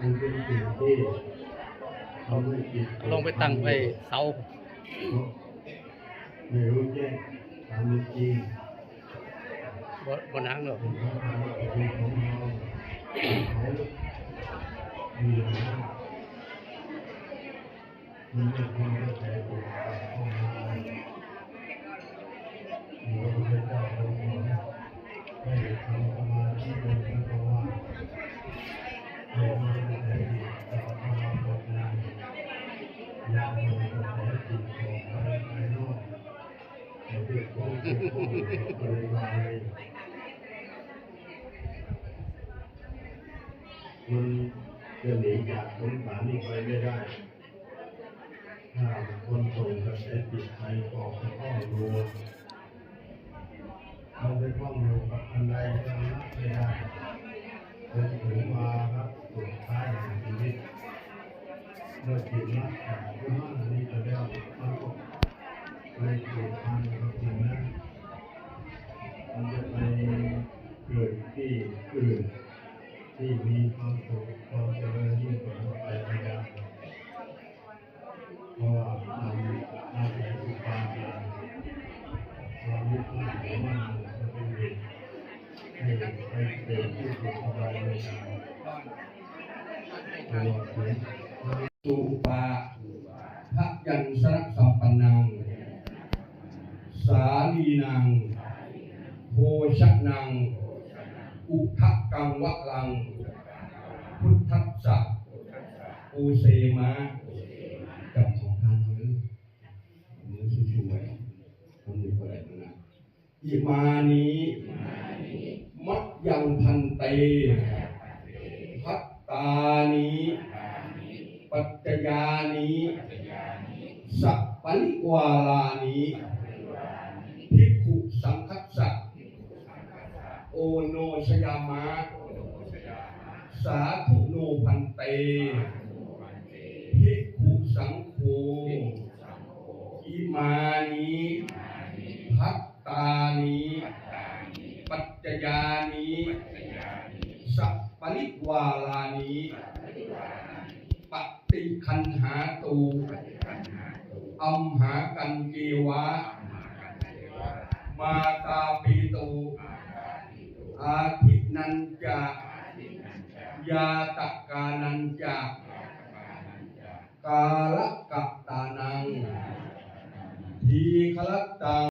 มันเป็นสิ่งที่เขาไม่คิดลงไปตั้งไว้เสาไม่รู้แจ้งตามเป็นจริงบนบนหางเนาะเป็นของเราเป็นของเราเขามีหน้ามันไม่ควรจ มันจะหนีจากสงสารนี้ไปไม่ได้ ถ้าคนส่งกระแสจิตไปออกจะต้องรู้เราไปท่องอยู่กับอันใดก็รับไม่ได้จนถึงวาคระสุดท้ายแห่งชีวิตเมื่อจิตรักษาที่มั่นนี้จะได้มันก็ เลยเกิดพันกับสิ่งนั้นมันจะไปเกิดที่อื่นที่มีความสุขความเจริญยิ่งกว่าไปไม่ได้เพราะว่ามันอาศัยอุปาทานความยึดมั่นถือมั่นจะเป็นเหตุให้ไปเกิดที่สุขสบายในการตัวเสียสุปาพระยันสระสัมปันนัง สาลีนัง โภชนัง อุทะกังวะลัง พุทธัสสะอุเสมะกับของท่านมือมือสวยๆทำมืออะไรนั่นะอิมานีมัดยังพันเตพัตตานีปัจจยานีสัพปริวาลานี สังคัสสะโอโนชยามะ สาธุโนพันเตภิกขุสังโฆอิมานีพัตตานีปัจจยานีสัพปริวาลานีปฏิคันหาตูอัมหากันเกวะ มาตาปีตูอาทินันจะยาตกานันจะกาลกัปตานังทีคลัตตัง